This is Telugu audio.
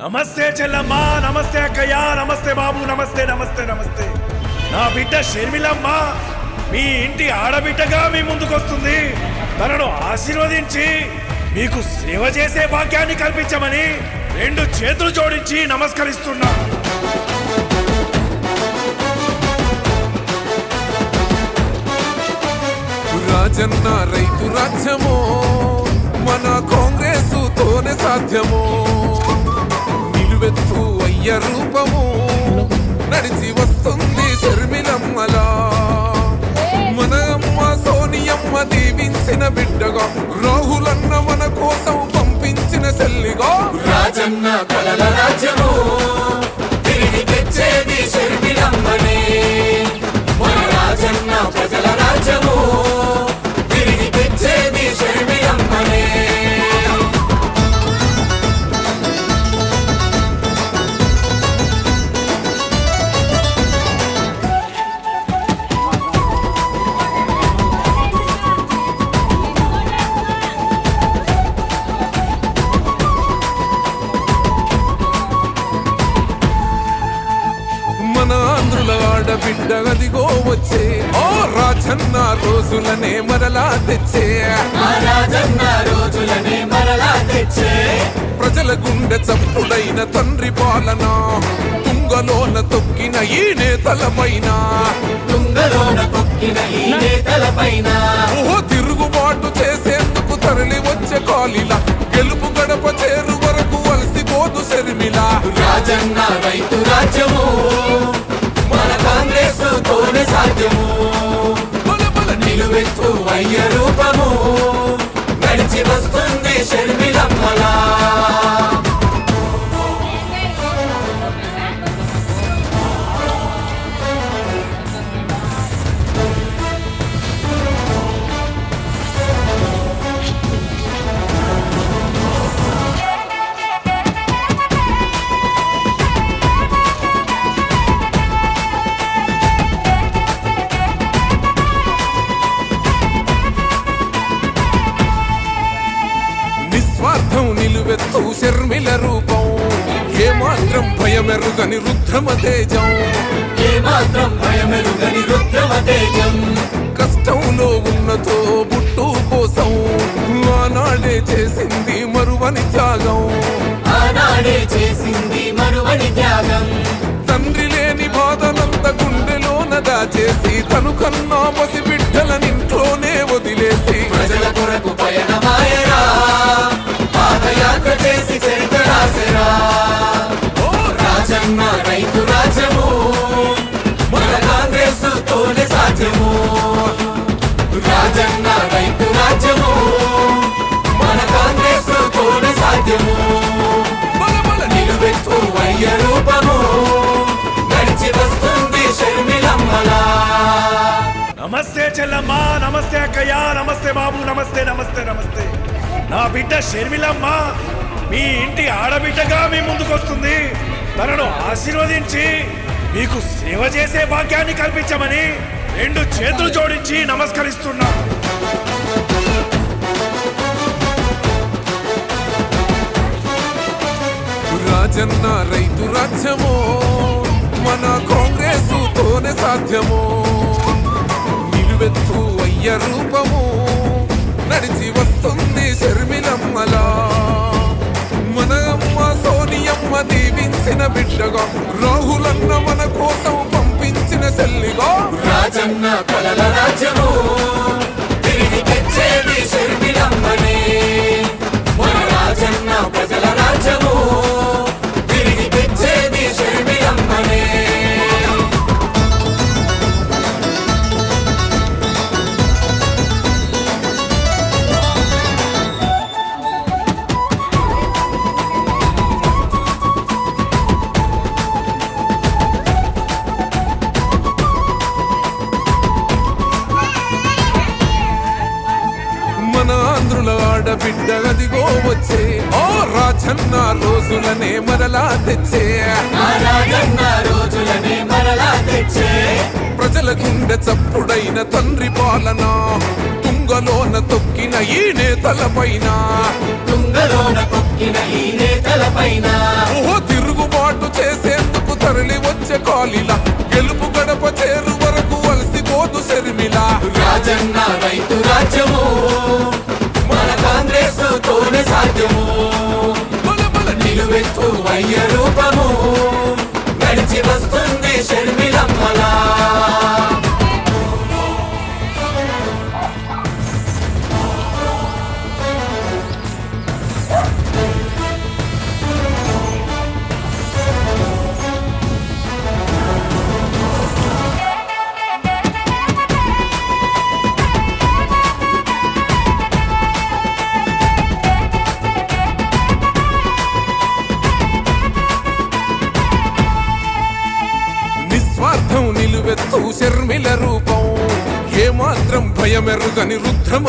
నమస్తే చెల్లమ్మా నమస్తే అక్కయ్య నమస్తే బాబు నమస్తే నమస్తే నమస్తే. నా బిడ్డ షర్మిలమ్మ మీ ఇంటి ఆడబిడ్డగా మీ ముందుకొస్తుంది. తనను ఆశీర్వదించి మీకు సేవ చేసే భాగ్యాన్ని కల్పించమని రెండు చేతులు జోడించి నమస్కరిస్తున్నా. రాజన్న రైతు రాజ్యమో మన కాంగ్రెస్ తోనే సాధ్యమో. నిలువెత్తు రూపము నడిచి వస్తుంది శర్మిలమ్మలా. మన అమ్మ సోనియమ్మ దీవించిన బిడ్డగా రాహులన్న మన కోసం పంపించిన చెల్లిగా రాజన్న కలల రాజ్యము తిరిగి తెచ్చేది ఆంధ్రుల ఆడబిడ్డ అదిగో వచ్చే. ఓ రాజన్న రోజులనే మరలా తెచ్చే. ఆ రాజన్న రోజులనే మరలా తెచ్చే. ప్రజల గుండె చప్పుడైన తండ్రి పాలన. తుంగలోన తొక్కిన ఈ నేతలపైన. తుంగలోన తొక్కిన ఈ నేతల పైన ఓ తిరుగుబాటు చేసేందుకు తరలి వచ్చే కాలిలా. గెలుపు గడప చేరు వరకు అలసిపోదు శర్మిలా. రాజన్న రైతు రాజ్యము. నిలువెత్తు శర్మిల రూపం ఏమాత్రం భయమెరుగని రుద్రమ తేజం. ఏమాత్రం భయమెరుగని రుద్రమ తేజం. కష్టంలో ఉన్నతో బుట్టు కోసం ఆనాడే చేసింది మరువని త్యాగం. ఆనాడే చేసింది మరువని త్యాగం. తండ్రి లేని బాధలంత గుండెలోన దాచేసి తను కన్నా రాజన్న రైతు రాజ్యము. మన కాంగ్రెస్ తోనే సాధ్యము. నిలువెత్తు వయ్య రూపము. నడిచి వస్తుంది షర్మిలమ్మలా. నమస్తే చెల్లమ్మా నమస్తే అక్కయ్యా నమస్తే బాబు నమస్తే నమస్తే నమస్తే. నా బిడ్డ షర్మిలమ్మ మీ ఇంటి ఆడబిడ్డగా మీ ముందుకొస్తుంది. తనను ఆశీర్వదించి మీకు సేవ చేసే భాగ్యాన్ని కల్పించమని రెండు చేతులు జోడించి నమస్కరిస్తున్నా. రాజన్న రైతు రాజ్యమో మన కాంగ్రెస్ తోనే సాధ్యమో. నిలువెత్తు అయ్య రూపము నడిచి వస్తుంది శర్మిలమ్మలా మన అమ్మ సోనియమ్మ దీవించిన బిడ్డగా రాహులన్న మన కోసం ఆంధ్రుల ఆడబిడ్డ అదిగో వచ్చే. ఓ రాజన్న రోజులనే మరలా తెచ్చే. రోజులనే మరలా తెచ్చే. ప్రజల గుండె చప్పుడైన తండ్రి పాలన. తుంగలోన తొక్కిన ఈ నేతలపైన తుంగలోన కొక్కిన ఈ నేతల పైన ఓహో చేసేందుకు తరలి వచ్చే కాలిలా. గెలుపు గడప చేరు వరకు అలసిపోదు శర్మిల. రాజన్న రైతు రాజ్యము. సాధ్యము నిలువెత్తు వయ్యరు నిస్వార్థం నిలువెత్తు శర్మిల రూపం. ఏమాత్రం భయమెరుగని రుద్రమ